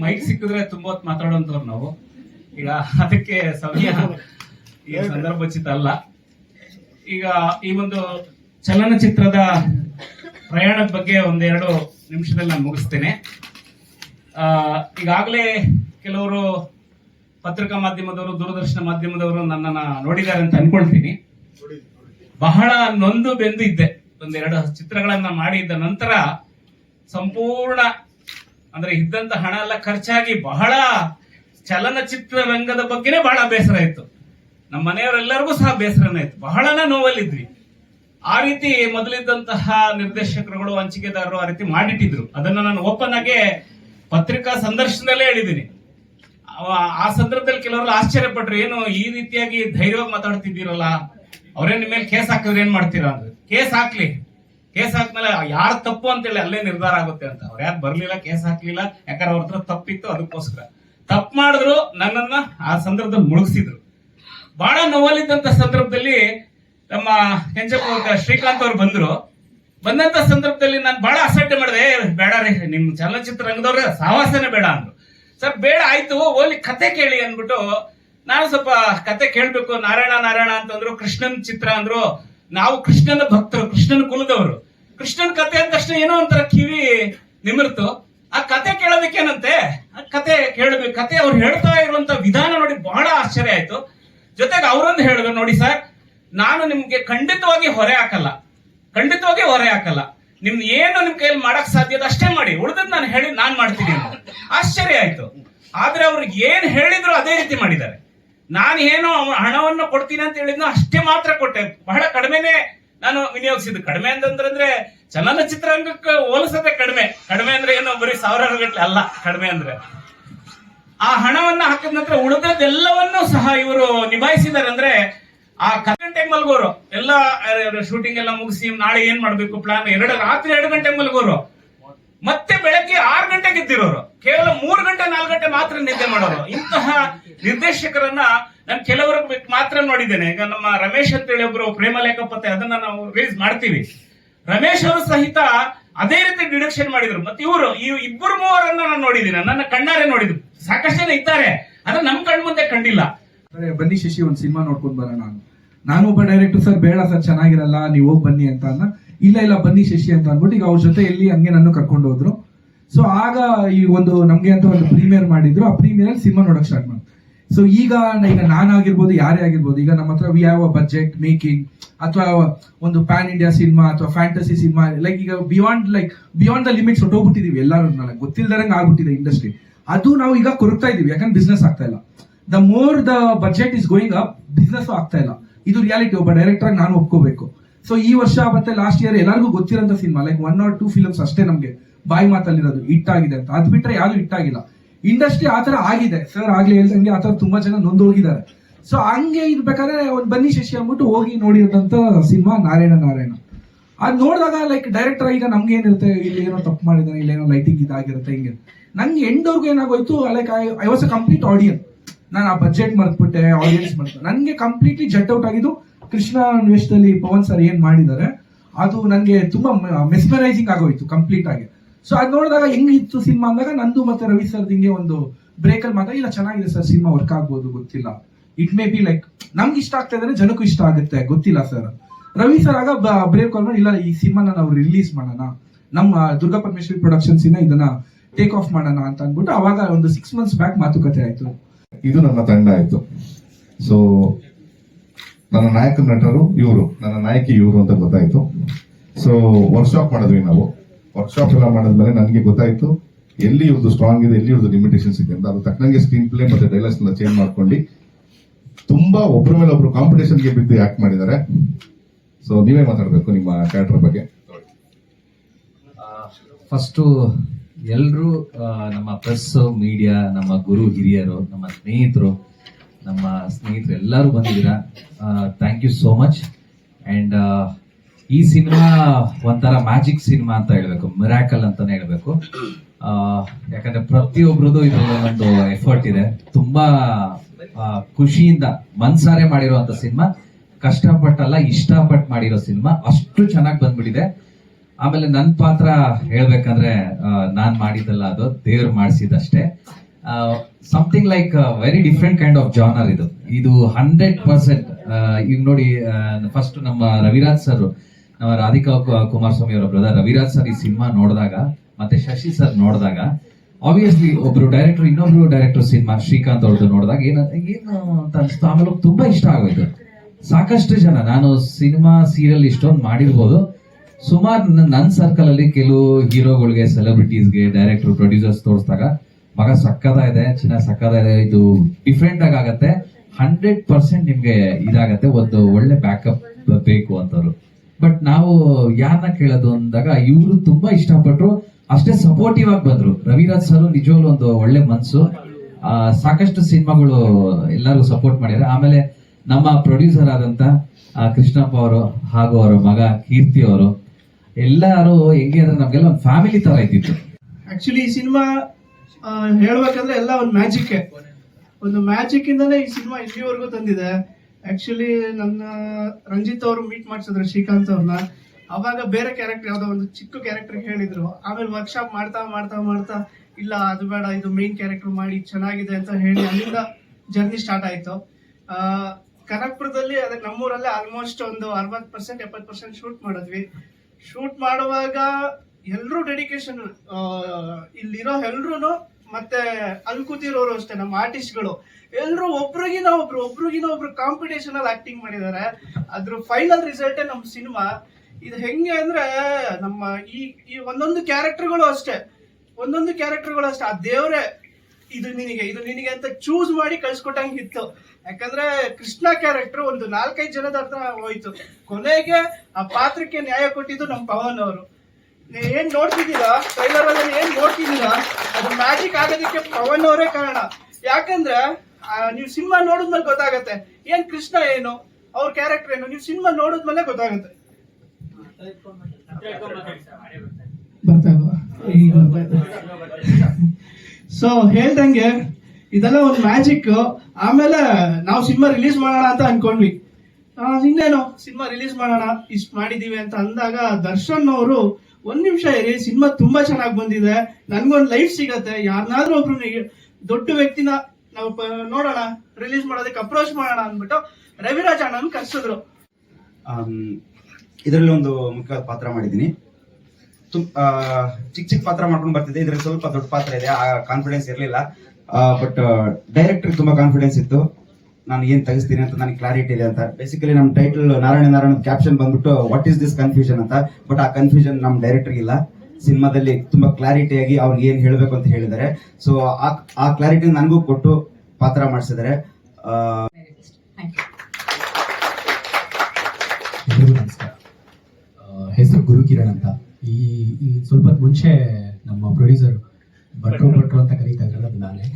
Mic ಸಿಕ್ಕಿದ್ರೆ ತುಂಬಾ ಹೊತ್ತು ಮಾತಾಡೋಂಥವ್ರು ನಾವು. ಈಗ ಅದಕ್ಕೆ ಸಮಯ ಈ ಸಂದರ್ಭೋಚಿತ ಅಲ್ಲ. ಈಗ ಈ ಒಂದು ಚಲನಚಿತ್ರದ ಪ್ರಯಾಣದ ಬಗ್ಗೆ ಒಂದೆರಡು ನಿಮಿಷದಲ್ಲಿ ನಾನು ಮುಗಿಸ್ತೇನೆ. ಆ, ಈಗಾಗಲೇ ಕೆಲವರು ಪತ್ರಿಕಾ ಮಾಧ್ಯಮದವರು ದೂರದರ್ಶನ ಮಾಧ್ಯಮದವರು ನನ್ನನ್ನು ನೋಡಿದ್ದಾರೆ ಅಂತ ಅನ್ಕೊಳ್ತೀನಿ. ಬಹಳ ನೊಂದು ಬೆಂದು ಇದ್ದೆ. ಒಂದೆರಡು ಚಿತ್ರಗಳನ್ನ ಮಾಡಿದ ನಂತರ ಸಂಪೂರ್ಣ ಅಂದ್ರೆ ಇದ್ದಂತ ಹಣ ಎಲ್ಲ ಖರ್ಚಾಗಿ ಬಹಳ ಚಲನಚಿತ್ರ ರಂಗದ ಬಗ್ಗೆನೇ ಬಹಳ ಬೇಸರ ಇತ್ತು. ನಮ್ಮ ಮನೆಯವರೆಲ್ಲರಿಗೂ ಸಹ ಬೇಸರನೇ ಇತ್ತು. ಬಹಳನ ನೋವಲ್ಲಿದ್ವಿ. ಆ ರೀತಿ ಮೊದಲಿದ್ದಂತಹ ನಿರ್ದೇಶಕರುಗಳು, ಹಂಚಿಕೆದಾರರು ಆ ರೀತಿ ಮಾಡಿಟ್ಟಿದ್ರು. ಅದನ್ನ ನಾನು ಓಪನ್ ಆಗಿ ಪತ್ರಿಕಾ ಸಂದರ್ಶನದಲ್ಲೇ ಹೇಳಿದ್ದೀನಿ. ಆ ಸಂದರ್ಭದಲ್ಲಿ ಕೆಲವರು ಆಶ್ಚರ್ಯ ಪಟ್ರು ಏನು ಈ ರೀತಿಯಾಗಿ ಧೈರ್ಯವಾಗಿ ಮಾತಾಡ್ತಿದ್ದೀರಲ್ಲ? ಅವ್ರೇನ್ ನಿಮ್ಮ ಮೇಲೆ ಕೇಸ್ ಹಾಕಿದ್ರೆ ಏನ್ ಮಾಡ್ತೀರಾ? ಅಂದ್ರೆ. ಕೇಸ್ ಹಾಕ್ಲಿ. ಕೇಸ್ ಹಾಕ್ಮೇಲೆ ಯಾರ ತಪ್ಪು ಅಂತೇಳಿ ಅಲ್ಲೇ ನಿರ್ಧಾರ ಆಗುತ್ತೆ ಅಂತ. ಅವ್ರು ಯಾರು ಬರ್ಲಿಲ್ಲ ಕೇಸ್ ಹಾಕ್ಲಿಲ್ಲ ಯಾಕಂದ್ರೆ ಅವ್ರ ಹತ್ರ ತಪ್ಪಿತ್ತು ಅದಕ್ಕೋಸ್ಕರ. ತಪ್ಪು ಮಾಡಿದ್ರು ನನ್ನನ್ನ ಆ ಸಂದರ್ಭದಲ್ಲಿ ಮುಳುಗಿಸಿದ್ರು. ಬಹಳ ನೋವಲ್ಲಿದ್ದಂತ ಸಂದರ್ಭದಲ್ಲಿ ನಮ್ಮ ಕೆಂಚಪ್ಪ ಶ್ರೀಕಾಂತ್ ಅವ್ರು ಬಂದ್ರು. ಬಂದಂತ ಸಂದರ್ಭದಲ್ಲಿ ನಾನು ಬಹಳ ಅಸಟ್ಟೆ ಮಾಡಿದೆ "ಏ, ಬೇಡ ರೀ ನಿಮ್ ಚಲನಚಿತ್ರ ರಂಗದವ್ರೆ ಸಾಹಸನೇ ಬೇಡ ಅಂದ್ರು. ಸರ್ ಬೇಡ ಆಯ್ತು ಓಲಿ ಕತೆ ಕೇಳಿ ಅಂದ್ಬಿಟ್ಟು ನಾನು ಸ್ವಲ್ಪ ಕತೆ ಕೇಳ್ಬೇಕು ನಾರಾಯಣ ನಾರಾಯಣ ಅಂತಂದ್ರು ಕೃಷ್ಣನ್ ಚಿತ್ರ ಅಂದ್ರು. ನಾವು ಕೃಷ್ಣನ ಭಕ್ತರು ಕೃಷ್ಣನ ಕುಲದವರು. ಕೃಷ್ಣನ್ ಕತೆ ಅಂದ ತಕ್ಷಣ ಏನೋ ಒಂಥರ ಕಿವಿ ನಿಮಿರ್ತು. ಆ ಕತೆ ಕೇಳೋದಕ್ಕೇನಂತೆ? ಆ ಕತೆ ಕೇಳಬೇಕು. ಕತೆ ಅವ್ರು ಹೇಳ್ತಾ ಇರುವಂತ ವಿಧಾನ ನೋಡಿ ಬಹಳ ಆಶ್ಚರ್ಯ ಆಯ್ತು. ಜೊತೆಗೆ ಅವರೊಂದು ಹೇಳಿದ್ರು, ನೋಡಿ ಸರ್, ನಾನು ನಿಮ್ಗೆ ಖಂಡಿತವಾಗಿ ಹೊರೆ ಹಾಕಲ್ಲ. ಖಂಡಿತವಾಗಿ ಹೊರೆ ಹಾಕಲ್ಲ. ನಿಮ್ ಏನು ನಿಮ್ ಕೈಯಲ್ಲಿ ಮಾಡಕ್ ಸಾಧ್ಯದ ಅಷ್ಟೇ ಮಾಡಿ. ಉಳಿದದ್ ನಾನು ಹೇಳಿ, ನಾನ್ ಮಾಡ್ತೀನಿ ಆಶ್ಚರ್ಯ ಆಯ್ತು. ಆದ್ರೆ ಅವ್ರಿಗೆ ಏನ್ ಹೇಳಿದ್ರು ಅದೇ ರೀತಿ ಮಾಡಿದ್ದಾರೆ. ನಾನು ಏನು ಹಣವನ್ನು ಕೊಡ್ತೀನಿ ಅಂತ ಹೇಳಿದ್ನೋ ಅಷ್ಟೇ ಮಾತ್ರ ಕೊಟ್ಟೆ. ಬಹಳ ಕಡಿಮೆನೆ ನಾನು ವಿನಿಯೋಗಿಸಿದ್ದು ಕಡಿಮೆ ಅಂತಂದ್ರೆ ಚಲನಚಿತ್ರರಂಗಕ್ಕೆ ಹೋಲಿಸದೆ ಕಡಿಮೆ. ಕಡಿಮೆ ಅಂದ್ರೆ ಏನೋ ಬರೀ ಸಾವಿರಾರು ಗಟ್ಟಲೆ ಅಲ್ಲ, ಕಡಿಮೆ ಅಂದ್ರೆ. ಆ ಹಣವನ್ನ ಹಾಕಿದ ನಂತರ ಉಳಿದದ್ದೆಲ್ಲವನ್ನೂ ಸಹ ಇವರು ನಿಭಾಯಿಸಿದ್ದಾರೆ ಅಂದ್ರೆ ಆ ಗಂಟೆಗೆ ಮಲ್ಗೋರು, ಎಲ್ಲ ಶೂಟಿಂಗ್ ಎಲ್ಲ ಮುಗಿಸಿ ನಾಳೆ ಏನ್ ಮಾಡ್ಬೇಕು ಪ್ಲಾನ್ ಎರಡು, ರಾತ್ರಿ ಎರಡು ಗಂಟೆ ಮಲ್ಗೋರು. ಮತ್ತೆ ಬೆಳಗ್ಗೆ ಆರು ಗಂಟೆಗೆ ಎದ್ದಿರೋರು ಕೇವಲ ಮೂರು ಗಂಟೆ, ನಾಲ್ಕು ಗಂಟೆ ಮಾತ್ರ ನಿದ್ದೆ ಮಾಡೋರು. ಇಂತಹ ನಿರ್ದೇಶಕರನ್ನ ನಾನು ಕೆಲವರ ಮಾತ್ರ ನೋಡಿದ್ದೇನೆ. ಈಗ ನಮ್ಮ ರಮೇಶ್ ಅಂತೇಳಿ ಒಬ್ರು ಪ್ರೇಮ ಲೇಖಪತ್ತೆ ಅದನ್ನ ನಾವು ರಿಲೀಸ್ ಮಾಡ್ತೀವಿ. ರಮೇಶ್ ಅವರು ಸಹಿತ ಅದೇ ರೀತಿ ಡಿಡಕ್ಷನ್ ಮಾಡಿದ್ರು. ಮತ್ತೆ ಇವರು, ಈ ಇಬ್ಬರು ಮೂವರನ್ನ ನಾನು ನೋಡಿದ್ದೀನಿ. ನನ್ನ ಕಣ್ಣಾರೆ ನೋಡಿದ್ರು. ಸಾಕಷ್ಟು ಜನ ಇದ್ದಾರೆ. ಆದ್ರೆ ನಮ್ ಕಣ್ ಮುಂದೆ ಕಂಡಿಲ್ಲ. ಬನ್ನಿ ಶಶಿ, ಒಂದ್ ಸಿನಿಮಾ ನೋಡ್ಕೊಂಡ್ ಬರೋಣ ನಾನು. ಒಬ್ಬ ಡೈರೆಕ್ಟರ್ ಸರ್, ಬೇಡ ಸರ್, ಚೆನ್ನಾಗಿರಲ್ಲ, ನೀವು ಹೋಗಿ ಬನ್ನಿ ಅಂತ ಅನ್ನ ಇಲ್ಲ ಇಲ್ಲ, ಬನ್ನಿ ಶಶಿ ಅಂತ ಅಂದ್ಬಿಟ್ಟು ಈಗ ಅವ್ರ ಜೊತೆ ಎಲ್ಲಿ ಹಂಗೆ ನನ್ನ ಕರ್ಕೊಂಡು ಹೋದ್ರು. ಸೊ ಆಗ ಈ ಒಂದು ನಮ್ಗೆ ಅಂತ ಒಂದು ಪ್ರೀಮಿಯರ್ ಮಾಡಿದ್ರು. ಆ ಪ್ರೀಮಿಯರ್ ಸಿನಿಮಾ ನೋಡಕ್ ಸ್ಟಾರ್ಟ್ ಮಾಡಿ ಸೊ ಈಗ ಈಗ ನಾನಾಗಿರ್ಬೋದು, ಯಾರೇ ಆಗಿರ್ಬೋದು, ಈಗ ನಮ್ಮ ಹತ್ರ we have a budget making ಅಥವಾ ಒಂದು ಪ್ಯಾನ್ ಇಂಡಿಯಾ ಸಿನಿಮಾ ಅಥವಾ ಫ್ಯಾಂಟಸಿ ಸಿನಿಮಾ ಲೈಕ್ ಈಗ beyond like beyond the limits ಹೊಟ್ಟೋಗ್ಬಿಟ್ಟಿದೀವಿ ಎಲ್ಲರೂ ನನಗೆ. ಗೊತ್ತಿಲ್ಲದಂಗೆ ಆಗ್ಬಿಟ್ಟಿದೆ ಇಂಡಸ್ಟ್ರಿ ಅದು ನಾವು ಈಗ ಕೊರಗ್ತಾ ಇದೀವಿ, ಯಾಕಂದ್ರೆ ಬಿಸ್ನೆಸ್ ಆಗ್ತಾ ಇಲ್ಲ. The more the budget is going up business ಆಗ್ತಾ ಇಲ್ಲ. ಇದು ರಿಯಾಲಿಟಿ ಒಬ್ಬ ಡೈರೆಕ್ಟರ್ ನಾನು ಒಪ್ಕೋಬೇಕು. ಸೊ ಈ ವರ್ಷ ಮತ್ತೆ ಲಾಸ್ಟ್ ಇಯರ್ ಎಲ್ಲರಿಗೂ ಗೊತ್ತಿರೋಂಥ cinema like one or two films ಅಷ್ಟೇ ನಮಗೆ ಬಾಯಿ ಮಾತಲ್ಲಿರೋದು ಆಗಿದೆ ಅಂತ. ಅದ್ ಬಿಟ್ರೆ ಹಿಟ್ ಹಿಟ್ಟಾಗಿಲ್ಲ ಇಂಡಸ್ಟ್ರಿ ಆತರ ಆಗಿದೆ. ಸರ್ ಆಗ್ಲಿ ಹೇಳ್ದಂಗೆ ಆತರ ತುಂಬಾ ಜನ ನೊಂದೋಗಿದ್ದಾರೆ. ಸೊ ಹಂಗೆ ಇರ್ಬೇಕಾದ್ರೆ ಒಂದು ಬನ್ನಿ ಶಶಿ ಅಂದ್ಬಿಟ್ಟು ಹೋಗಿ ನೋಡಿರೋದಂತ ಸಿನಿಮಾ ನಾರಾಯಣ ನಾರಾಯಣ. ಅದ್ ನೋಡಿದಾಗ ಲೈಕ್ ಡೈರೆಕ್ಟರ್ ಈಗ ನಮ್ಗೆ ಏನಿರುತ್ತೆ ಇಲ್ಲಿ ಏನೋ ತಪ್ಪು ಮಾಡಿದಾನೆ ಇಲ್ಲಿ ಏನೋ ಲೈಟಿಂಗ್ ಇದಾಗಿರುತ್ತೆ, ಹಿಂಗೆ. ನಂಗೆ ಎಂಡವ್ರಿಗೆ ಏನಾಗೋಯ್ತು like I I was complete audience ನಾನು ಆ ಬಜೆಟ್ ಮರ್ತ್ಬಿಟ್ಟೆ ಆಡಿಯನ್ಸ್ ಮರ್ತು ನನಗೆ ಕಂಪ್ಲೀಟ್ಲಿ ಜಟ್ ಔಟ್ ಆಗಿದ್ದು, ಕೃಷ್ಣ ವೇಷದಲ್ಲಿ ಪವನ್ ಸರ್ ಏನು ಮಾಡಿದ್ದಾರೆ, ಅದು ನನಗೆ ತುಂಬಾ ಮೆಸ್ಮರೈಸಿಂಗ್ ಆಗೋಯ್ತು ಕಂಪ್ಲೀಟ್ ಆಗಿ. ಸೊ ಅದ್ ನೋಡಿದಾಗ ಹೆಂಗಿತ್ತು ಸಿನಿಮಾ ಅಂದಾಗ ನಂದು ಮತ್ತೆ ರವಿ ಸರ್ ಹಿಂಗೆ ಒಂದು ಬ್ರೇಕಲ್ಲಿ ಮಾತ್ರ, ಇಲ್ಲ ಚೆನ್ನಾಗಿದೆ ಸರ್, ಸಿನಿಮಾ ವರ್ಕ್ ಆಗ್ಬೋದು ಗೊತ್ತಿಲ್ಲ. ಇಟ್ ಮೇ ಬಿ ಲೈಕ್ ನಮ್ಗೆ ಇಷ್ಟ ಆಗ್ತಾ ಇದ್ರೆ ಜನಕ್ಕೂ ಇಷ್ಟ ಆಗುತ್ತೆ, ಗೊತ್ತಿಲ್ಲ ಸರ್. ರವಿ ಸರ್ ಆಗ ಬ್ರೇಕ್ ಕಾಲ್ ಇಲ್ಲ, ಈ ಸಿನಿಮಾನ ನಾವು ರಿಲೀಸ್ ಮಾಡೋಣ. ನಮ್ಮ ದುರ್ಗಾ ಪರಮೇಶ್ವರಿ ಪ್ರೊಡಕ್ಷನ್ಸ್ ಇಂದ ಇದನ್ನ ಟೇಕ್ ಆಫ್ ಮಾಡೋಣ ಅಂತ ಅಂದ್ಬಿಟ್ಟು ಅವಾಗ ಒಂದು ಸಿಕ್ಸ್ ಮಂತ್ಸ್ ಬ್ಯಾಕ್ ಮಾತುಕತೆ ಆಯ್ತು. ಇದು ನನ್ನ ತಂಡ ಆಯ್ತು. ಸೊ ನನ್ನ ನಾಯಕ ನಟರು ಇವರು, ನನ್ನ ನಾಯಕಿ ಇವರು ಅಂತ ಗೊತ್ತಾಯ್ತು. ಸೊ ವರ್ಕ್ಶಾಪ್ ಮಾಡಿದ್ವಿ ನಾವು. ವರ್ಕ್ಶಾಪ್ ಎಲ್ಲ ಮಾಡಿದ್ಮೇಲೆ ನನಗೆ ಗೊತ್ತಾಯ್ತು, ಎಲ್ಲಿ ಇವ್ರದ್ದು ಸ್ಟ್ರಾಂಗ್ ಇದೆ, ಎಲ್ಲಿ ಇವ್ರದ್ದು ಲಿಮಿಟೇಷನ್ಸ್ ಇದೆ ಅಂತ. ಅದು ತಕ್ಕಂಗೆ ಸ್ಕ್ರೀನ್ ಪ್ಲೇ ಮತ್ತೆ ಡೈಲಾಗ್ಸ್ ಚೇಂಜ್ ಮಾಡ್ಕೊಂಡು ತುಂಬಾ ಒಬ್ಬರ ಮೇಲೆ ಒಬ್ರು ಕಾಂಪಿಟೇಷನ್ಗೆ ಬಿದ್ದು ಆಕ್ಟ್ ಮಾಡಿದ್ದಾರೆ. ಸೊ ನೀವೇ ಮಾತಾಡಬೇಕು ನಿಮ್ಮ ಕ್ಯಾರೆಕ್ಟರ್ ಬಗ್ಗೆ. ಫಸ್ಟು ಎಲ್ಲರೂ ನಮ್ಮ ಪ್ರೆಸ್ ಮೀಡಿಯಾ ನಮ್ಮ ಗುರು, ಹಿರಿಯರು, ನಮ್ಮ ಸ್ನೇಹಿತರು ನಮ್ಮ ಸ್ನೇಹಿತರು ಎಲ್ಲರೂ ಬಂದಿದ್ದೀರಾ thank you so much and ಈ ಸಿನಿಮಾ ಒಂಥರ ಮ್ಯಾಜಿಕ್ ಸಿನಿಮಾ ಅಂತ ಹೇಳ್ಬೇಕು, ಮಿರಾಕಲ್ ಅಂತಾನೆ ಹೇಳ್ಬೇಕು. ಯಾಕಂದ್ರೆ ಪ್ರತಿಯೊಬ್ರದ್ದು ಇದು ಒಂದು ಎಫರ್ಟ್ ಇದೆ. ತುಂಬಾ ಖುಷಿಯಿಂದ ಮನ್ಸಾರೆ ಮಾಡಿರುವಂತ ಸಿನಿಮಾ. ಕಷ್ಟಪಟ್ಟಲ್ಲ ಇಷ್ಟಪಟ್ಟು ಮಾಡಿರೋ ಸಿನಿಮಾ. ಅಷ್ಟು ಚೆನ್ನಾಗಿ ಬಂದ್ಬಿಟ್ಟಿದೆ. ಆಮೇಲೆ ನನ್ನ ಪಾತ್ರ ಹೇಳ್ಬೇಕಂದ್ರೆ ನಾನ್ ಮಾಡಿದ್ದಲ್ಲ ಅದು, ದೇವ್ರು ಮಾಡಿಸಿದಷ್ಟೇ. Something like very different kind of genre ಇದು. ಇದು ಹಂಡ್ರೆಡ್ ಪರ್ಸೆಂಟ್ ಈಗ ನೋಡಿ ಫಸ್ಟ್ ನಮ್ಮ ರವಿರಾಜ್ ಸರ್ ನಮ್ಮ ರಾಧಿಕಾ ಕುಮಾರಸ್ವಾಮಿ ಅವರ ಬ್ರದರ್ ರವಿರಾಜ್ ಸರ್ ಈ ಸಿನಿಮಾ ನೋಡಿದಾಗ, ಮತ್ತೆ ಶಶಿ ಸರ್ ನೋಡಿದಾಗ ಆಬ್ವಿಯಸ್ಲಿ ಒಬ್ರು ಡೈರೆಕ್ಟರ್ ಇನ್ನೊಬ್ರು ಡೈರೆಕ್ಟರ್ ಸಿನಿಮಾ ಶ್ರೀಕಾಂತ್ ಅವ್ರದ್ದು ನೋಡಿದಾಗ ಏನ, ಏನು ಅಂತ ಅನಿಸ್ತು ಆಮೇಲೆ ತುಂಬಾ ಇಷ್ಟ ಆಗೋಯ್ತು. ಸಾಕಷ್ಟು ಜನ, ನಾನು ಸಿನಿಮಾ ಸೀರಿಯಲ್ ಇಷ್ಟೊಂದು ಮಾಡಿರ್ಬೋದು. ಸುಮಾರು ನನ್ನ ಸರ್ಕಲ್ ಅಲ್ಲಿ ಕೆಲವು ಹೀರೋಗಳಿಗೆ ಸೆಲೆಬ್ರಿಟೀಸ್ಗೆ ಡೈರೆಕ್ಟರ್ ಪ್ರೊಡ್ಯೂಸರ್ಸ್ ತೋರಿಸಿದಾಗ, ಮಗ ಸಕ್ಕದ ಇದೆ, ಚಿನ್ನ ಸಕ್ಕದ ಇದೆ, ಇದು ಡಿಫ್ರೆಂಟ್ ಆಗಿ ಆಗತ್ತೆ. ಹಂಡ್ರೆಡ್ ಪರ್ಸೆಂಟ್ ನಿಮ್ಗೆ ಇದಾಗತ್ತೆ, ಒಂದು ಒಳ್ಳೆ ಬ್ಯಾಕಪ್ ಬೇಕು ಅಂತವ್ರು. ಬಟ್ ನಾವು ಯಾರನ್ನ ಕೇಳೋದು ಅಂದಾಗ ಇವರು ತುಂಬಾ ಇಷ್ಟಪಟ್ರು, ಅಷ್ಟೇ ಸಪೋರ್ಟಿವ್ ಆಗಿ ಬಂದ್ರು. ರವಿರಾಜ್ ಸರ್ ನಿಜವಾಗ್ಲೂ ಒಂದು ಒಳ್ಳೆ ಮನ್ಸು. ಸಾಕಷ್ಟು ಸಿನಿಮಾಗಳು ಎಲ್ಲರೂ ಸಪೋರ್ಟ್ ಮಾಡಿದ್ದಾರೆ. ಆಮೇಲೆ ನಮ್ಮ ಪ್ರೊಡ್ಯೂಸರ್ ಆದಂತ ಕೃಷ್ಣಪ್ಪ ಅವರು ಹಾಗೂ ಅವರ ಮಗ ಕೀರ್ತಿ ಅವರು, ಎಲ್ಲರೂ ಹೆಂಗೆ ಅಂದ್ರೆ ನಮ್ಗೆಲ್ಲ ಒಂದು ಫ್ಯಾಮಿಲಿ ತರ ಇದ್ದಿತ್ತು. ಆಕ್ಚುಲಿ ಈ ಸಿನಿಮಾ ಹೇಳ್ಬೇಕಂದ್ರೆ ಎಲ್ಲ ಒಂದು ಮ್ಯಾಜಿಕ್ ಒಂದು ಮ್ಯಾಜಿಕ್ ಇಂದಾನೆ ಈ ಸಿನಿಮಾ ಇಲ್ಲಿವರೆಗೂ ತಂದಿದೆ. ಆಕ್ಚುಲಿ ನನ್ನ ರಂಜಿತ್ ಅವರು ಮೀಟ್ ಮಾಡಿಸಿದ್ರು, ಶ್ರೀಕಾಂತ್ ಅವ್ರನ್ನ. ಅವಾಗ ಬೇರೆ ಕ್ಯಾರೆಕ್ಟರ್ ಯಾವ್ದೋ ಒಂದು ಚಿಕ್ಕ ಕ್ಯಾರೆಕ್ಟರ್ ಹೇಳಿದ್ರು. ಆಮೇಲೆ ವರ್ಕ್ಶಾಪ್ ಮಾಡ್ತಾ ಮಾಡ್ತಾ ಮಾಡ್ತಾ, ಇಲ್ಲ, ಅದು ಬೇಡ, ಇದು ಮೇನ್ ಕ್ಯಾರೆಕ್ಟರ್ ಮಾಡಿ ಚೆನ್ನಾಗಿದೆ ಅಂತ ಹೇಳಿ ಅಲ್ಲಿಂದ ಜರ್ನಿ ಸ್ಟಾರ್ಟ್ ಆಯ್ತು. ಕನಕಪುರದಲ್ಲಿ, ಅದೇ ನಮ್ಮೂರಲ್ಲೇ ಆಲ್ಮೋಸ್ಟ್ ಒಂದು ಅರವತ್ತು ಪರ್ಸೆಂಟ್ ಎಪ್ಪತ್ತು ಪರ್ಸೆಂಟ್ ಶೂಟ್ ಮಾಡಿದ್ವಿ. ಶೂಟ್ ಮಾಡುವಾಗ ಎಲ್ಲರೂ ಡೆಡಿಕೇಶನ್ ಇಲ್ಲಿರೋ ಎಲ್ರು ಮತ್ತೆ ಅಲ್ಲಿ ಕೂತಿರೋರು ಅಷ್ಟೇ, ನಮ್ಮ ಆರ್ಟಿಸ್ಟ್ಗಳು ಎಲ್ರು ಒಬ್ರಿಗಿನ ಒಬ್ರು ಒಬ್ರಿಗಿನ ಒಬ್ರು ಕಾಂಪಿಟೇಷನ್ ಅಲ್ಲಿ ಆಕ್ಟಿಂಗ್ ಮಾಡಿದ್ದಾರೆ ಅದ್ರ ಫೈನಲ್ ರಿಸಲ್ಟೇ ನಮ್ಮ ಸಿನಿಮಾ ಇದು ಹೆಂಗೆ ಅಂದ್ರೆ ನಮ್ಮ ಈ ಈ ಒಂದೊಂದು ಕ್ಯಾರೆಕ್ಟರ್ಗಳು ಅಷ್ಟೇ. ಒಂದೊಂದು ಕ್ಯಾರೆಕ್ಟರ್ಗಳು ಅಷ್ಟೇ. ಆ ದೇವ್ರೆ, ಇದು ನಿನಗೆ ಇದು ನಿನಗೆ ಅಂತ ಚೂಸ್ ಮಾಡಿ ಕಳ್ಸಿಕೊಟ್ಟಂಗಿತ್ತು ಯಾಕಂದ್ರೆ ಕೃಷ್ಣ ಕ್ಯಾರೆಕ್ಟರ್ ಒಂದು ನಾಲ್ಕೈದು ಜನದ ಹತ್ರ ಹೋಯ್ತು. ಕೊನೆಗೆ ಆ ಪಾತ್ರಕ್ಕೆ ನ್ಯಾಯ ಕೊಟ್ಟಿದ್ದು ನಮ್ಮ ಪವನ್ ಅವರು. ಏನ್ ನೋಡ್ತಿದ್ದೀರಾ? ಟ್ರೈಲರ್ ಅಲ್ಲಿ ಏನ್ ನೋಡ್ತಿದ್ದೀರಾ? ಅದು ಮ್ಯಾಜಿಕ್ ಆಗೋದಕ್ಕೆ ಪವನ್ ಅವರೇ ಕಾರಣ. ಯಾಕಂದ್ರೆ ನೀವು ಸಿನಿಮಾ ನೋಡಿದ್ಮೇಲೆ ಗೊತ್ತಾಗತ್ತೆ. ಏನ್ ಕೃಷ್ಣ ಏನು? ಅವ್ರ ಕ್ಯಾರೆಕ್ಟರ್ ಏನು? ನೀವು ಸಿನಿಮಾ ನೋಡಿದ್ಮೇಲೆ ಗೊತ್ತಾಗತ್ತೆ? ಸೊ ಹೇಳ್ದಂಗೆ ಇದೆಲ್ಲ ಒಂದು ಮ್ಯಾಜಿಕ್ ಆಮೇಲೆ ನಾವು ಸಿನಿಮಾ ರಿಲೀಸ್ ಮಾಡೋಣ ಅಂತ ಅನ್ಕೊಂಡ್ವಿ. ಇನ್ನೇನು? ಸಿನಿಮಾ ರಿಲೀಸ್ ಮಾಡೋಣ, ಇಷ್ಟು ಮಾಡಿದೀವಿ ಅಂತ ಅಂದಾಗ ದರ್ಶನ್ ಅವರು ಒಂದ್ ನಿಮಿಷ ಇರಿ, ಸಿನಿಮಾ ತುಂಬಾ ಚೆನ್ನಾಗಿ ಬಂದಿದೆ. ನನ್ಗೊಂದು ಲೈಫ್ ಸಿಗತ್ತೆ. ಯಾರನ್ನಾದ್ರೂ ಒಬ್ರು ದೊಡ್ಡ ವ್ಯಕ್ತಿನ ನಾವು ನೋಡೋಣ ರಿಲೀಸ್ ಮಾಡೋದಕ್ಕೆ ಅಪ್ರೋಚ್ ಮಾಡೋಣ ಅಂದ್ಬಿಟ್ಟು ರವಿರಾಜ್ ಅಣ್ಣನ ಕರೆಸಿದ್ರು. ಇದರಲ್ಲಿ ಒಂದು ಮುಖ್ಯವಾದ ಪಾತ್ರ ಮಾಡಿದ್ದೀನಿ. ಚಿಕ್ಕ ಚಿಕ್ಕ ಪಾತ್ರ ಮಾಡ್ಕೊಂಡು ಬರ್ತಿದ್ದೆ. ಇದ್ರಲ್ಲಿ ಸ್ವಲ್ಪ ದೊಡ್ಡ ಪಾತ್ರ ಇದೆ. ಆ ಕಾನ್ಫಿಡೆನ್ಸ್ ಇರಲಿಲ್ಲ. ಬಟ್ ಡೈರೆಕ್ಟರ್ ತುಂಬಾ ಕಾನ್ಫಿಡೆನ್ಸ್ ಇತ್ತು. ನಾನು ಏನ್ ತೆಗಿಸ್ತೀನಿ ಅಂತ ನನಗೆ ಕ್ಲಾರಿಟಿ ಇದೆ ಅಂತ. ಬೇಸಿಕಲಿ ನಮ್ಮ ಟೈಟಲ್ ನಾರಾಯಣ ನಾರಾಯಣ ಕ್ಯಾಪ್ಷನ್ ಬಂದ್ಬಿಟ್ಟು ವಾಟ್ ಇಸ್ ದಿಸ್ ಕನ್ಫ್ಯೂಷನ್ ಅಂತ. ಬಟ್ ಆ ಕನ್ಫ್ಯೂಷನ್ ನಮ್ಮ ಡೈರೆಕ್ಟರ್ ಇಲ್ಲ. ಸಿನಿಮಾದಲ್ಲಿ ತುಂಬಾ ಕ್ಲಾರಿಟಿ ಆಗಿ ಅವ್ರಿಗೆ ಏನ್ ಹೇಳ್ಬೇಕು ಅಂತ ಹೇಳಿದ್ದಾರೆ ಸೊ ಆ ಕ್ಲಾರಿಟಿ ನನಗೂ ಕೊಟ್ಟು ಪಾತ್ರ ಮಾಡಿಸಿದ್ದಾರೆ ನಮಸ್ಕಾರ. ಆ, ಹೆಸರು ಗುರುಕಿರಣ್ ಅಂತ. ಈ ಈ ಸ್ವಲ್ಪ ಮುಂಚೆ ನಮ್ಮ ಪ್ರೊಡ್ಯೂಸರ್ ಭಟ್ರು ಭಟ್ರು ಅಂತ ಕರೀತಾ ಇದ್ರಲ್ಲ ನಾನೇ.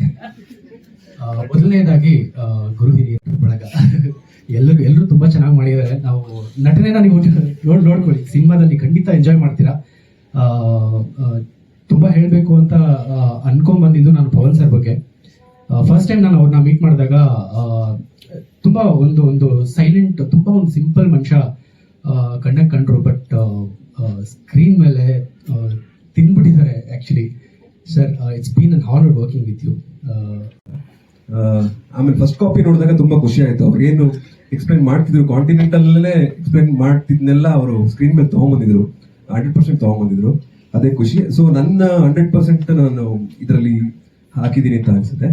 ಆ, ಮೊದಲನೇದಾಗಿ ಗುರು ಹಿರಿಯರ ಬಳಗ. ಎಲ್ಲರೂ ಎಲ್ಲರೂ ತುಂಬಾ ಚೆನ್ನಾಗಿ ಮಾಡಿದ್ದಾರೆ. ನಾವು ನಟನೆನ ನೀವು ನೋಡ್ ನೋಡ್ಕೊಳ್ಳಿ. ಸಿನಿಮಾದಲ್ಲಿ ಖಂಡಿತ ಎಂಜಾಯ್ ಮಾಡ್ತೀರಾ? ತುಂಬಾ ಹೇಳಬೇಕು ಅಂತ ಅನ್ಕೊಂಡ್ಬಂದಿದ್ದು ಅನ್ಕೊಂಡ್ ಬಂದಿದ್ದು ನಾನು ಪವನ್ ಸರ್ ಬಗ್ಗೆ. ಫಸ್ಟ್ ಟೈಮ್ ನಾನು ಅವ್ರನ್ನ ಮೀಟ್ ಮಾಡಿದಾಗ ತುಂಬಾ ಒಂದು ಒಂದು ಸೈಲೆಂಟ್ ತುಂಬಾ ಒಂದು ಸಿಂಪಲ್ ಮನುಷ್ಯ ಕಣ್ಣಕ್ಕೆ ಕಂಡ್ರು. ಬಟ್ ಸ್ಕ್ರೀನ್ ಮೇಲೆ ತಿನ್ಬಿಟ್ಟಿದ್ದಾರೆ actually sir it's been an honour working with you ಆಮೇಲೆ ಫಸ್ಟ್ ಕಾಪಿ ನೋಡಿದಾಗ ತುಂಬಾ ಖುಷಿ ಆಯ್ತು. ಅವ್ರು ಏನು ಎಕ್ಸ್ಪ್ಲೈನ್ ಮಾಡ್ತಿದ್ರು. ಕಾಂಟಿನೆಂಟಲ್ಲೇ ಎಕ್ಸ್ಪ್ಲೈನ್ ಮಾಡ್ತಿದ್ನೆಲ್ಲ ಅವರು ಸ್ಕ್ರೀನ್ ಮೇಲೆ ತಗೊಂಡ್ಬಂದಿದ್ರು. ಹಂಡ್ರೆಡ್ ಪರ್ಸೆಂಟ್ ತಗೊಂಡ್ಬಂದಿದ್ರು ಅದೇ ಖುಷಿ. ಸೊ ನನ್ನ ಹಂಡ್ರೆಡ್ ಪರ್ಸೆಂಟ್ ನಾನು ಇದರಲ್ಲಿ ಹಾಕಿದ್ದೀನಿ ಅಂತ ಅನ್ಸುತ್ತೆ.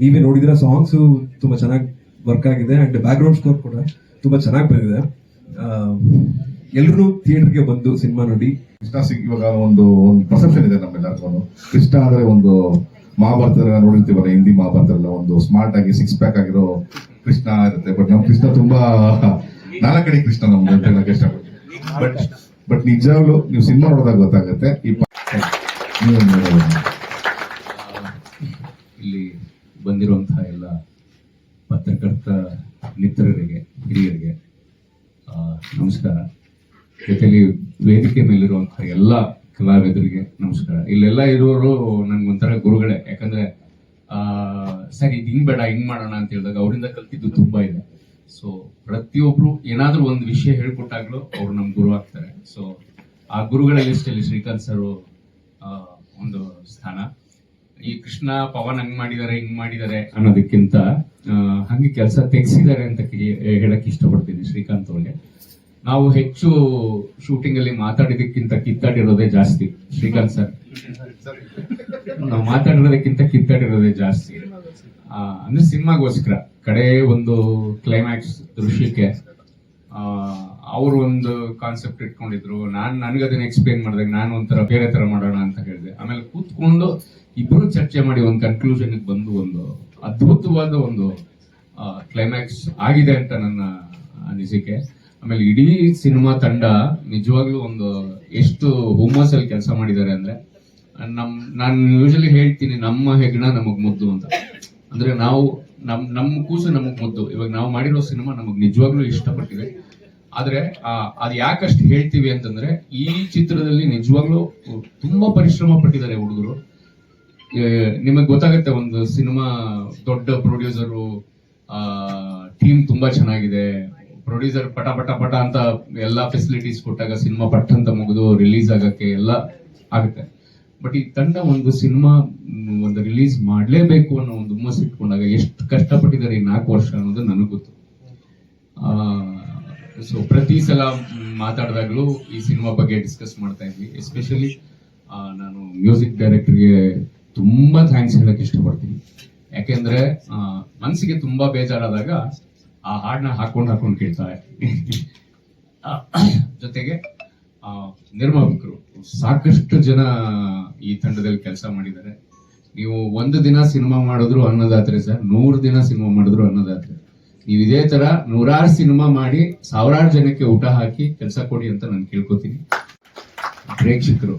ನೀವೇ ನೋಡಿದಿರ ಸಾಂಗ್ಸ್ ತುಂಬಾ ಚೆನ್ನಾಗಿ ವರ್ಕ್ ಆಗಿದೆ ಅಂಡ್ ಬ್ಯಾಕ್ ಗ್ರೌಂಡ್ ಸ್ಕೋರ್ ಕೂಡ ತುಂಬಾ ಚೆನ್ನಾಗಿ ಬಂದಿದೆ. ಎಲ್ಲರೂ ಥಿಯೇಟರ್ಗೆ ಬಂದು ಸಿನಿಮಾ ನೋಡಿ. ಕೃಷ್ಣ ಸಿಗ್ ಇವಾಗ ಒಂದು ಒಂದು ಪರ್ಸೆಪ್ಷನ್ ಇದೆ ನಮ್ಮೆಲ್ಲರಿಗೂ ಕೃಷ್ಣ ಆದ್ರೆ ಒಂದು ಮಹಾಭಾರತ ನೋಡಿರ್ತೀವಲ್ಲ ಹಿಂದಿ ಮಹಾಭಾರತ ಎಲ್ಲ ಒಂದು ಸ್ಮಾರ್ಟ್ ಆಗಿ ಸಿಕ್ಸ್ ಪ್ಯಾಕ್ ಆಗಿರೋ ಕೃಷ್ಣ ಇರುತ್ತೆ. ಬಟ್ ನಮ್ ಕೃಷ್ಣ ತುಂಬಾ ನಾಲ್ಕಡಿ ಕೃಷ್ಣ ನಮ್ಗೆ ಅಂತ ಇಷ್ಟಪಡ್ತೀನಿ. ಬಟ್ ಬಟ್ ನಿಜವಾಗ್ಲೂ ನೀವು ಸಿನಿಮಾ ನೋಡಿದಾಗ ಗೊತ್ತಾಗುತ್ತೆ. ಈ. ಇಲ್ಲಿ ಬಂದಿರುವಂತಹ ಎಲ್ಲ ಪತ್ರಕರ್ತ ಮಿತ್ರರಿಗೆ, ಹಿರಿಯರಿಗೆ ನಮಸ್ಕಾರ. ಜೊತೆಲಿ ವೇದಿಕೆ ಮೇಲಿರುವಂತಹ ಎಲ್ಲ ಕಲಾವಿದರಿಗೆ ನಮಸ್ಕಾರ. ಇಲ್ಲೆಲ್ಲ ಇರೋರು ಒಂಥರ ಗುರುಗಳೇ. ಯಾಕಂದ್ರೆ, ಆ, ಸರಿ ಇದು ಹಿಂಗ್ ಬೇಡ, ಹಿಂಗ್ ಮಾಡೋಣ ಅಂತ ಹೇಳಿದಾಗ ಅವರಿಂದ ಕಲ್ತಿದ್ದು ತುಂಬಾ ಇದೆ. ಸೊ ಪ್ರತಿಯೊಬ್ರು ಏನಾದರೂ ಒಂದು ವಿಷಯ ಹೇಳ್ಕೊಟ್ಟಾಗ್ಲೂ ಅವ್ರು ನಮ್ ಗುರು ಆಗ್ತಾರೆ. ಸೊ ಆ ಗುರುಗಳ ಲಿಸ್ಟಲ್ಲಿ ಶ್ರೀಕಾಂತ್ ಸರ್ ಒಂದು ಸ್ಥಾನ. ಈ ಕೃಷ್ಣ, ಪವನ್ ಹಂಗ್ ಮಾಡಿದ್ದಾರೆ ಹಿಂಗ್ ಮಾಡಿದ್ದಾರೆ ಅನ್ನೋದಕ್ಕಿಂತ ಹಂಗೆ ಕೆಲಸ ತೆಗ್ಸಿದ್ದಾರೆ ಅಂತ ಹೇಳಕ್ ಇಷ್ಟಪಡ್ತೀನಿ ಶ್ರೀಕಾಂತ್ ಅವ್ರಿಗೆ. ನಾವು ಹೆಚ್ಚು ಶೂಟಿಂಗ್ ಅಲ್ಲಿ ಮಾತಾಡಿದಕ್ಕಿಂತ ಕಿತ್ತಾಡಿರೋದೇ ಜಾಸ್ತಿ ಶ್ರೀಕಾಂತ್ ಸರ್ ನಾವು ಮಾತಾಡಿರೋದಕ್ಕಿಂತ ಕಿತ್ತಾಡಿರೋದೇ ಜಾಸ್ತಿ. ಅಂದ್ರೆ ಸಿನಿಮಾಗೋಸ್ಕರ. ಕಡೆ ಒಂದು ಕ್ಲೈಮ್ಯಾಕ್ಸ್ ದೃಶ್ಯಕ್ಕೆ ಅವರು ಒಂದು ಕಾನ್ಸೆಪ್ಟ್ ಇಟ್ಕೊಂಡಿದ್ರು. ನಾನು, ನನಗೆ ಅದನ್ನ ಎಕ್ಸ್ಪ್ಲೇನ್ ಮಾಡಿದಾಗ ನಾನು ಒಂಥರ ಬೇರೆ ತರ ಮಾಡೋಣ ಅಂತ ಹೇಳಿದೆ. ಆಮೇಲೆ ಕೂತ್ಕೊಂಡು ಇಬ್ರು ಚರ್ಚೆ ಮಾಡಿ ಒಂದು ಕನ್ಕ್ಲೂಷನ್ ಬಂದು ಒಂದು ಅದ್ಭುತವಾದ ಒಂದು ಕ್ಲೈಮ್ಯಾಕ್ಸ್ ಆಗಿದೆ ಅಂತ ನನ್ನ ಅನಿಸಿಕೆ. ಆಮೇಲೆ ಇಡೀ ಸಿನಿಮಾ ತಂಡ ನಿಜವಾಗ್ಲೂ ಒಂದು ಎಷ್ಟು ಹುಮ್ಮಸ್ ಅಲ್ಲಿ ಕೆಲಸ ಮಾಡಿದ್ದಾರೆ ಅಂದ್ರೆ, ನಮ್, ನಾನು ಯೂಶಲಿ ಹೇಳ್ತೀನಿ ನಮ್ಮ ಹೆಗ್ಣ ನಮಗ್ ಮುದ್ದು ಅಂತ. ಅಂದ್ರೆ ನಾವು ನಮ್ ನಮ್ಮ ಕೂಸು ನಮಗ್ ಮುದ್ದು ಇವಾಗ ನಾವು ಮಾಡಿರೋ ಸಿನಿಮಾ ನಮಗ್ ನಿಜವಾಗ್ಲೂ ಇಷ್ಟಪಟ್ಟಿದೆ. ಆದ್ರೆ ಅದ್ ಯಾಕಷ್ಟು ಹೇಳ್ತೀವಿ ಅಂತಂದ್ರೆ, ಈ ಚಿತ್ರದಲ್ಲಿ ನಿಜವಾಗ್ಲೂ ತುಂಬಾ ಪರಿಶ್ರಮ ಪಟ್ಟಿದ್ದಾರೆ ಹುಡುಗರು. ನಿಮಗೆ ಗೊತ್ತಾಗುತ್ತೆ ಒಂದು ಸಿನಿಮಾ ದೊಡ್ಡ ಪ್ರೊಡ್ಯೂಸರು ಟೀಮ್ ತುಂಬಾ ಚೆನ್ನಾಗಿದೆ. ಪ್ರೊಡ್ಯೂಸರ್ ಪಟ ಪಟ ಪಟ ಅಂತ ಎಲ್ಲಾ ಫೆಸಿಲಿಟೀಸ್ ಕೊಟ್ಟಾಗ ಸಿನಿಮಾ ಪಟ್ ಅಂತ ಮುಗಿದು ರಿಲೀಸ್ ಆಗಕ್ಕೆ ಎಲ್ಲ ಆಗುತ್ತೆ. ಬಟ್ ಈ ತಂಡ ಒಂದು ಸಿನಿಮಾ ಒಂದು ರಿಲೀಸ್ ಮಾಡಲೇಬೇಕು ಅನ್ನೋ ಒಂದು ಹುಮ್ಮಸ್ ಇಟ್ಕೊಂಡಾಗ ಎಷ್ಟು ಕಷ್ಟಪಟ್ಟಿದ್ದಾರೆ ಈ ನಾಲ್ಕು ವರ್ಷ ಅನ್ನೋದು ನನಗೆ ಗೊತ್ತು. ಸೊ ಪ್ರತಿ ಸಲ ಮಾತಾಡಿದಾಗಲೂ ಈ ಸಿನಿಮಾ ಬಗ್ಗೆ ಡಿಸ್ಕಸ್ ಮಾಡ್ತಾ ಇದ್ವಿ. ಎಸ್ಪೆಷಲಿ ನಾನು ಮ್ಯೂಸಿಕ್ ಡೈರೆಕ್ಟರ್ಗೆ ತುಂಬಾ ಥ್ಯಾಂಕ್ಸ್ ಹೇಳಕ್ ಇಷ್ಟಪಡ್ತೀನಿ. ಯಾಕೆಂದ್ರೆ ಮನಸ್ಸಿಗೆ ತುಂಬಾ ಬೇಜಾರಾದಾಗ ಆ ಹಾಡನ್ನ ಹಾಕೊಂಡು ಹಾಕೊಂಡು ಕೇಳ್ತಾ ಜೊತೆಗೆ ನಿರ್ಮಾಪಕರು. ಸಾಕಷ್ಟು ಜನ ಈ ತಂಡದಲ್ಲಿ ಕೆಲಸ ಮಾಡಿದ್ದಾರೆ. ನೀವು ಒಂದು ದಿನ ಸಿನಿಮಾ ಮಾಡಿದ್ರು ಅನ್ನದಾತ್ರೆ ಸರ್. ನೂರು ದಿನ ಸಿನಿಮಾ ಮಾಡಿದ್ರು ಅನ್ನದಾತ್ರೆ. ನೀವು ಇದೇ ತರ ನೂರಾರು ಸಿನಿಮಾ ಮಾಡಿ ಸಾವಿರಾರು ಜನಕ್ಕೆ ಊಟ ಹಾಕಿ ಕೆಲಸ ಕೊಡಿ ಅಂತ ನಾನು ಕೇಳ್ಕೊತೀನಿ. ಪ್ರೇಕ್ಷಕರು,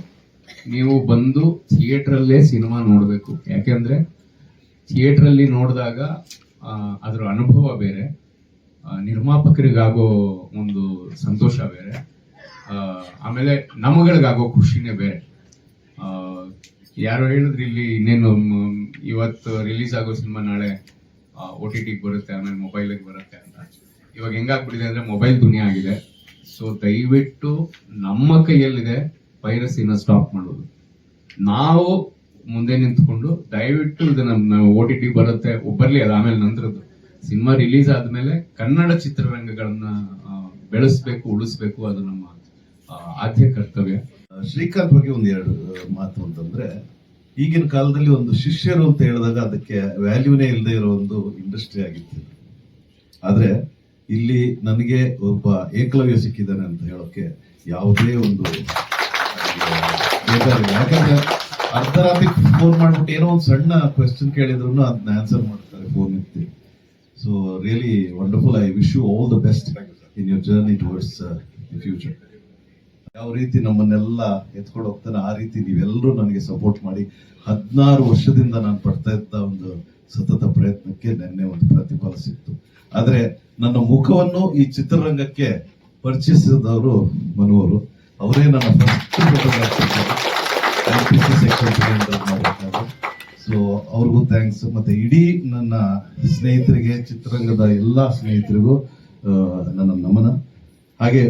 ನೀವು ಬಂದು ಥಿಯೇಟರ್ ಅಲ್ಲೇ ಸಿನಿಮಾ ನೋಡ್ಬೇಕು. ಯಾಕೆಂದ್ರೆ ಥಿಯೇಟರ್ ಅಲ್ಲಿ ನೋಡಿದಾಗ ಅದರ ಅನುಭವ ಬೇರೆ. ನಿರ್ಮಾಪಕರಿಗಾಗೋ ಒಂದು ಸಂತೋಷ ಬೇರೆ. ಆಮೇಲೆ ನಮಗಳಿಗಾಗೋ ಖುಷಿನೇ ಬೇರೆ. ಯಾರೋ ಹೇಳಿದ್ರು ಇಲ್ಲಿ ಇನ್ನೇನು ಇವತ್ತು ರಿಲೀಸ್ ಆಗೋ ಸಿನಿಮಾ ನಾಳೆ ಒ ಟಿ ಟಿಗೆ ಬರುತ್ತೆ, ಆಮೇಲೆ ಮೊಬೈಲಿಗೆ ಬರುತ್ತೆ ಅಂತ. ಇವಾಗ ಹೆಂಗಾಗ್ಬಿಟ್ಟಿದೆ ಅಂದರೆ ಮೊಬೈಲ್ ದುನಿಯಾ ಆಗಿದೆ. ಸೊ ದಯವಿಟ್ಟು ನಮ್ಮ ಕೈಯಲ್ಲಿದೆ ಪೈರಸಿನ ಸ್ಟಾಪ್ ಮಾಡೋದು. ನಾವು ಮುಂದೆ ನಿಂತ್ಕೊಂಡು ದಯವಿಟ್ಟು ಇದನ್ನ ಓ ಟಿ ಟಿ ಬರುತ್ತೆ, ಒಬ್ಬರಲಿ ಅದು ಆಮೇಲೆ ನಂತರದ್ದು ಸಿನಿಮಾ ರಿಲೀಸ್ ಆದಮೇಲೆ ಕನ್ನಡ ಚಿತ್ರರಂಗಗಳನ್ನ ಬೆಳೆಸ್ಬೇಕು, ಉಳಿಸ್ಬೇಕು, ಅದು ನಮ್ಮ ಆದ್ಯ ಕರ್ತವ್ಯ. ಶ್ರೀಕಾಂತ್ ಬಗ್ಗೆ ಒಂದು ಎರಡು ಮಾತು ಅಂತಂದ್ರೆ, ಈಗಿನ ಕಾಲದಲ್ಲಿ ಒಂದು ಶಿಷ್ಯರು ಅಂತ ಹೇಳಿದಾಗ ಅದಕ್ಕೆ ವ್ಯಾಲ್ಯೂನೇ ಇಲ್ಲದೆ ಇರೋ ಒಂದು ಇಂಡಸ್ಟ್ರಿ ಆಗಿತ್ತು. ಆದ್ರೆ, ಇಲ್ಲಿ ನನಗೆ ಒಬ್ಬ ಏಕಲವ್ಯ ಸಿಕ್ಕಿದ್ದಾನೆ ಅಂತ ಹೇಳೋಕೆ ಯಾವುದೇ ಒಂದು. ಯಾಕಂದ್ರೆ ಅರ್ಧ ರಾತ್ರಿ ಫೋನ್ ಮಾಡ್ಬಿಟ್ಟು ಏನೋ ಒಂದು ಸಣ್ಣ ಕ್ವೆಶನ್ ಕೇಳಿದ್ರು ಅದನ್ನ ಆನ್ಸರ್ ಮಾಡ್ತಾರೆ ಫೋನ್ ಎತ್ತಿ so really wonderful I wish you all the best in your journey towards the future ಯಾವ ರೀತಿ ನಮ್ಮನ್ನೆಲ್ಲ ಎತ್ಕೊಂಡು ಹೋಗ್ತಾನೆ, ಆ ರೀತಿ ನೀವೆಲ್ಲರೂ ನನಗೆ ಸಪೋರ್ಟ್ ಮಾಡಿ ಹದಿನಾರು ವರ್ಷದಿಂದ ನಾನು ಪಡ್ತಾ ಇದ್ದ ಒಂದು ಸತತ ಪ್ರಯತ್ನಕ್ಕೆ ನಿನ್ನೆ ಒಂದು ಪ್ರತಿಫಲ ಸಿಕ್ತು. ಆದರೆ ನನ್ನ ಮುಖವನ್ನು ಈ ಚಿತ್ರರಂಗಕ್ಕೆ ಪರಿಚಯಿಸಿದವರು ಮನುವರು. ಅವರೇ ನನ್ನ ಸೊ ಅವ್ರಿಗೂ ಥ್ಯಾಂಕ್ಸ್ ಮತ್ತೆ ಇಡೀ ನನ್ನ ಸ್ನೇಹಿತರಿಗೆ, ಚಿತ್ರರಂಗದ ಎಲ್ಲಾ ಸ್ನೇಹಿತರಿಗೂ ನನ್ನ ನಮನ. ಹಾಗೆ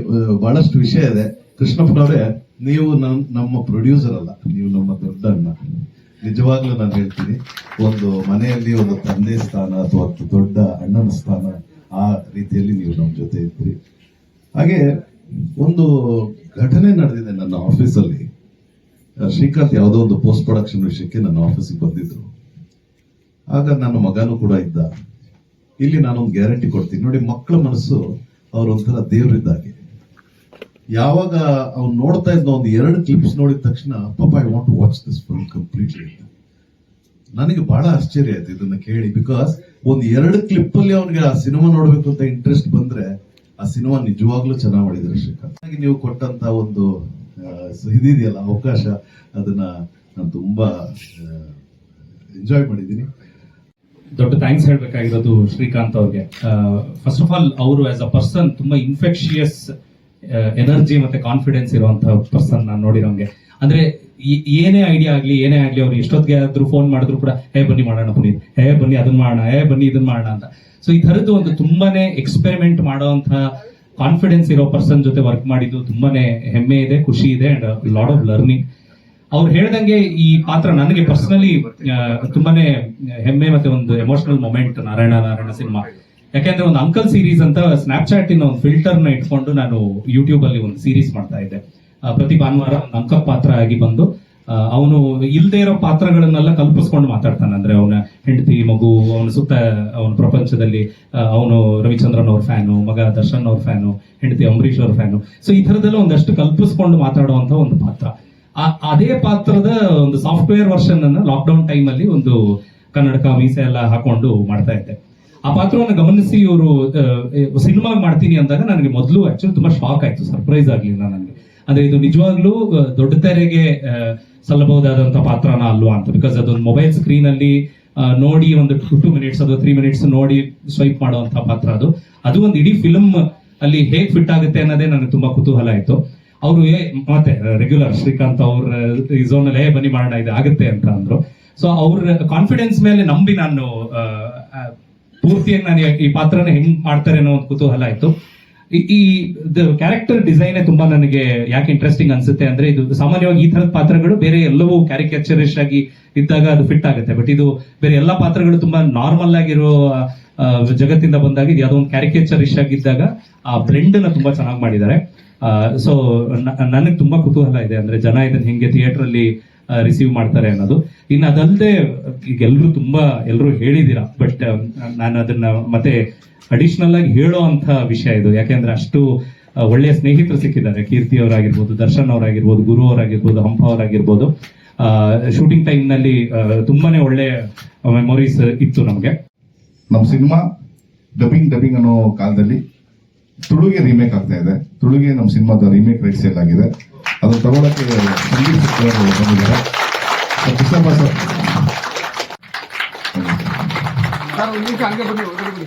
ಬಹಳಷ್ಟು ವಿಷಯ ಇದೆ. ಕೃಷ್ಣಪ್ಪನವರೇ ನೀವು ನಮ್- ನಮ್ಮ ಪ್ರೊಡ್ಯೂಸರ್ ಅಲ್ಲ, ನೀವು ನಮ್ಮ ದೊಡ್ಡ ಅಣ್ಣ ನಿಜವಾಗ್ಲೂ ನಾನು ಹೇಳ್ತೀನಿ, ಒಂದು ಮನೆಯಲ್ಲಿ ಒಂದು ತಂದೆ ಸ್ಥಾನ ಅಥವಾ ದೊಡ್ಡ ಅಣ್ಣನ ಸ್ಥಾನ ಆ ರೀತಿಯಲ್ಲಿ ನೀವು ನಮ್ಮ ಜೊತೆ ಇದ್ರಿ. ಹಾಗೆ ಒಂದು ಘಟನೆ ನಡೆದಿದೆ ನನ್ನ ಆಫೀಸಲ್ಲಿ. ಶ್ರೀಕಾಂತ್ ಯಾವುದೋ ಒಂದು ಪೋಸ್ಟ್ ಪ್ರೊಡಕ್ಷನ್ ವಿಷಯಕ್ಕೆ ನನ್ನ ಆಫೀಸಿಗೆ ಬಂದಿದ್ರು. ಆಗ ನನ್ನ ಮಗನೂ ಕೂಡ ಇದ್ದ. ಇಲ್ಲಿ ನಾನೊಂದು ಗ್ಯಾರಂಟಿ ಕೊಡ್ತೀನಿ. ನೋಡಿ, ಮಕ್ಕಳ ಮನಸ್ಸು, ಅವರೊಂಥರ ದೇವರಿದ್ದಾಗೆ. ಯಾವಾಗ ಅವ್ನು ನೋಡ್ತಾ ಇದ್ದ ಒಂದು ಎರಡು ಕ್ಲಿಪ್ಸ್ ನೋಡಿದ ತಕ್ಷಣ ಪಾಪ I want watch this film completely ನನಗೆ ಬಹಳ ಆಶ್ಚರ್ಯ ಆಯ್ತು ಇದನ್ನ ಕೇಳಿ ಬಿಕಾಸ್ ಒಂದು ಎರಡು ಕ್ಲಿಪ್ ಅಲ್ಲಿ ಅವನಿಗೆ ಆ ಸಿನಿಮಾ ನೋಡಬೇಕು ಅಂತ ಇಂಟ್ರೆಸ್ಟ್ ಬಂದ್ರೆ, ಆ ಸಿನಿಮಾ ನಿಜವಾಗ್ಲೂ ಚೆನ್ನಾಗಿ ಮಾಡಿದ್ರೆ ಶ್ರೀಕಾಂತ್. ನೀವು ಕೊಟ್ಟಂತ ಒಂದು ಇದಿದೆಯಲ್ಲ ಅವಕಾಶ, ಅದನ್ನ ನಾನು ತುಂಬಾ ಎಂಜಾಯ್ ಮಾಡಿದ್ದೀನಿ. ದೊಡ್ಡ ಥ್ಯಾಂಕ್ಸ್ ಹೇಳ್ಬೇಕಾಗಿರೋದು ಶ್ರೀಕಾಂತ್ ಅವ್ರಿಗೆ. ಫಸ್ಟ್ ಆಫ್ ಆಲ್ ಅವರು ಆಸ್ ಅ ಪರ್ಸನ್ ತುಂಬಾ ಇನ್ಫೆಕ್ಷಿಯಸ್ ಎನರ್ಜಿ ಮತ್ತೆ ಕಾನ್ಫಿಡೆನ್ಸ್ ಇರುವಂತಹ ಪರ್ಸನ್ ನಾನು ನೋಡಿರೋಂಗೆ. ಅಂದ್ರೆ ಏನೇ ಐಡಿಯಾ ಆಗ್ಲಿ, ಏನೇ ಆಗ್ಲಿ ಅವ್ರು ಎಷ್ಟೊತ್ತಿಗೆ ಆದ್ರೂ ಫೋನ್ ಮಾಡಿದ್ರು ಕೂಡ, ಹೇ, ಬನ್ನಿ ಮಾಡೋಣ ಪುನೀತ್. ಹೇ, ಬನ್ನಿ ಅದನ್ನ ಮಾಡೋಣ. ಹೇ, ಬನ್ನಿ ಇದನ್ನ ಮಾಡೋಣ ಅಂತ. ಸೊ ಈ ತರದ್ದು ಒಂದು ತುಂಬಾನೇ ಎಕ್ಸ್ಪೆರಿಮೆಂಟ್ ಮಾಡೋಂಥ ಕಾನ್ಫಿಡೆನ್ಸ್ ಇರೋ ಪರ್ಸನ್ ಜೊತೆ ವರ್ಕ್ ಮಾಡಿದ್ದು ತುಂಬಾನೇ ಹೆಮ್ಮೆ ಇದೆ, ಖುಷಿ ಇದೆ ಅಂಡ್ ಲಾಟ್ ಆಫ್ ಲರ್ನಿಂಗ್ ಅವ್ರು ಹೇಳ್ದಂಗೆ ಈ ಪಾತ್ರ ನನಗೆ ಪರ್ಸನಲಿ ತುಂಬಾನೇ ಹೆಮ್ಮೆ ಮತ್ತೆ ಒಂದು emotional moment Narayana Narayana cinema. ಯಾಕೆಂದ್ರೆ ಒಂದು ಅಂಕಲ್ ಸೀರೀಸ್ ಅಂತ ಸ್ನಾಪ್ಚಾಟ್ ಇನ ಒಂದು ಫಿಲ್ಟರ್ನ ಇಟ್ಕೊಂಡು ನಾನು ಯೂಟ್ಯೂಬ್ ಅಲ್ಲಿ ಒಂದು ಸೀರೀಸ್ ಮಾಡ್ತಾ ಇದ್ದೆ. ಪ್ರತಿ ಭಾನುವಾರ ಅಂಕಲ್ ಪಾತ್ರ ಆಗಿ ಬಂದು ಅವನು ಇಲ್ದೇ ಇರೋ ಪಾತ್ರಗಳನ್ನೆಲ್ಲ ಕಲ್ಪಿಸ್ಕೊಂಡು ಮಾತಾಡ್ತಾನೆ. ಅಂದ್ರೆ ಅವನ ಹೆಂಡತಿ, ಮಗು, ಅವನ ಸುತ್ತ, ಅವನ ಪ್ರಪಂಚದಲ್ಲಿ ಅವನು ರವಿಚಂದ್ರನ್ ಅವ್ರ ಫ್ಯಾನು ಮಗ ದರ್ಶನ್ ಅವ್ರ ಫ್ಯಾನು ಹೆಂಡತಿ ಅಂಬರೀಶ್ ಅವ್ರ ಫ್ಯಾನು ಸೊ ಈ ಥರದೆಲ್ಲ ಒಂದಷ್ಟು ಕಲ್ಪಿಸ್ಕೊಂಡು ಮಾತಾಡುವಂತ ಒಂದು ಪಾತ್ರ. ಆ- ಅದೇ ಪಾತ್ರದ ಒಂದು ಸಾಫ್ಟ್ವೇರ್ ವರ್ಷನ್ ಅನ್ನ ಲಾಕ್ಡೌನ್ ಟೈಮ್ ಅಲ್ಲಿ ಒಂದು ಕನ್ನಡಕ ಮೀಸೆ ಎಲ್ಲ ಹಾಕೊಂಡು ಮಾಡ್ತಾ ಇದ್ದೆ. ಆ ಪಾತ್ರವನ್ನು ಗಮನಿಸಿ ಇವರು ಸಿನಿಮಾ ಮಾಡ್ತೀನಿ ಅಂದಾಗ ನನಗೆ ಮೊದಲು ಆಕ್ಚುಲಿ ತುಂಬಾ ಶಾಕ್ ಆಯ್ತು ಸರ್ಪ್ರೈಸ್ ಆಗ್ಲಿಲ್ಲ ನನಗೆ. ಅಂದ್ರೆ ಇದು ನಿಜವಾಗ್ಲೂ ದೊಡ್ಡ ತೆರೆಗೆ ಸಲ್ಲಬಹುದಾದಂತ ಪಾತ್ರನ ಅಲ್ವಾ ಅಂತ. ಬಿಕಾಸ್ ಅದೊಂದು ಮೊಬೈಲ್ ಸ್ಕ್ರೀನ್ ಅಲ್ಲಿ ನೋಡಿ ಒಂದು ಟು ಮಿನಿಟ್ಸ್ ಅಥವಾ ತ್ರೀ ಮಿನಿಟ್ಸ್ ನೋಡಿ ಸ್ವೈಪ್ ಮಾಡುವಂತ ಪಾತ್ರ ಅದು. ಅದು ಒಂದು ಇಡೀ ಫಿಲ್ಮ್ ಅಲ್ಲಿ ಹೇಗ್ ಫಿಟ್ ಆಗುತ್ತೆ ಅನ್ನೋದೇ ನನಗೆ ತುಂಬಾ ಕುತೂಹಲ ಆಯ್ತು. ಅವರು ಮತ್ತೆ ರೆಗ್ಯುಲರ್ ಶ್ರೀಕಾಂತ್ ಅವ್ರ ಝೋನ್ ಅಲ್ಲಿ "ಏ, ಬನ್ನಿ ಮಾಡೋಣ ಇದು ಆಗುತ್ತೆ ಅಂತ ಅಂದ್ರು. ಸೊ ಅವ್ರ ಕಾನ್ಫಿಡೆನ್ಸ್ ಮೇಲೆ ನಂಬಿ ನಾನು ಪೂರ್ತಿಯಾಗಿ ನಾನು ಈ ಪಾತ್ರನ ಹೆಂಗ್ ಮಾಡ್ತಾರೆ ಅನ್ನೋ ಒಂದು ಕುತೂಹಲ ಆಯ್ತು. ಈ- ಕ್ಯಾರೆಕ್ಟರ್ ಡಿಸೈನ್ ತುಂಬಾ ನನಗೆ ಯಾಕೆ ಇಂಟ್ರೆಸ್ಟಿಂಗ್ ಅನ್ಸುತ್ತೆ ಅಂದ್ರೆ ಇದು ಸಾಮಾನ್ಯವಾಗಿ ಈ ತರದ ಪಾತ್ರಗಳು ಬೇರೆ ಎಲ್ಲವೂ ಕ್ಯಾರಿಕೇಚರಿಶ್ ಆಗಿ ಇದ್ದಾಗ ಅದು ಫಿಟ್ ಆಗುತ್ತೆ. ಬಟ್ ಇದು ಬೇರೆ ಎಲ್ಲಾ ಪಾತ್ರಗಳು ತುಂಬಾ ನಾರ್ಮಲ್ ಆಗಿರೋ ಜಗತ್ತಿಂದ ಬಂದಾಗ ಇದು ಯಾವುದೋ ಒಂದು ಕ್ಯಾರಿಕೇಚರಿಶ್ ಆಗಿದ್ದಾಗ ಆ ಬ್ಲೆಂಡ್ನ ತುಂಬಾ ಚೆನ್ನಾಗಿ ಮಾಡಿದ್ದಾರೆ. ಸೊ ನನಗೆ ತುಂಬಾ ಕುತೂಹಲ ಇದೆ. ಅಂದ್ರೆ ಜನ ಇದನ್ನ ಹೆಂಗೆ ಥಿಯೇಟರ್ ಅಲ್ಲಿ ರಿಸೀವ್ ಮಾಡ್ತಾರೆ ಅನ್ನೋದು. ಇನ್ನು ಅದಲ್ಲದೆ ಈಗ ಎಲ್ಲರೂ ತುಂಬಾ ಎಲ್ಲರೂ ಹೇಳಿದ್ದೀರಾ ಬಟ್ ನಾನು ಅದನ್ನ ಮತ್ತೆ ಅಡಿಷನಲ್ ಆಗಿ ಹೇಳೋ ಅಂತ ವಿಷಯ ಇದು. ಯಾಕೆಂದ್ರೆ ಅಷ್ಟು ಒಳ್ಳೆಯ ಸ್ನೇಹಿತರು ಸಿಕ್ಕಿದ್ದಾರೆ. ಕೀರ್ತಿ ಅವರಾಗಿರ್ಬೋದು, ದರ್ಶನ್ ಅವರಾಗಿರ್ಬೋದು, ಗುರು ಅವರಾಗಿರ್ಬೋದು, ಹಂಪ ಅವರಾಗಿರ್ಬೋದು. ಶೂಟಿಂಗ್ ಟೈಮ್ನಲ್ಲಿ ತುಂಬಾನೇ ಒಳ್ಳೆ ಮೆಮೊರೀಸ್ ಇತ್ತು ನಮಗೆ. ನಮ್ಮ ಸಿನಿಮಾ ಡಬ್ಬಿಂಗ್ ಡಬ್ಬಿಂಗ್ ಅನ್ನೋ ಕಾಲದಲ್ಲಿ ತುಳುಗೆ ರೀಮೇಕ್ ಆಗ್ತಾ ಇದೆ. ತುಳುಗೆ ನಮ್ಮ ಸಿನಿಮಾದ ರೀಮೇಕ್ ಸೇಲ್ ಆಗಿದೆ ಅದನ್ನ ತಗೊಳಕ್ಕೆ ಬಂದಿದ್ದಾರೆ ಕೃಷ್ಣಪ್ಪ ಸರ್ ಸರ್ ಒಂದು ನಿಮಿಷ ಹಂಗೆ ಬನ್ನಿ ಬನ್ನಿ.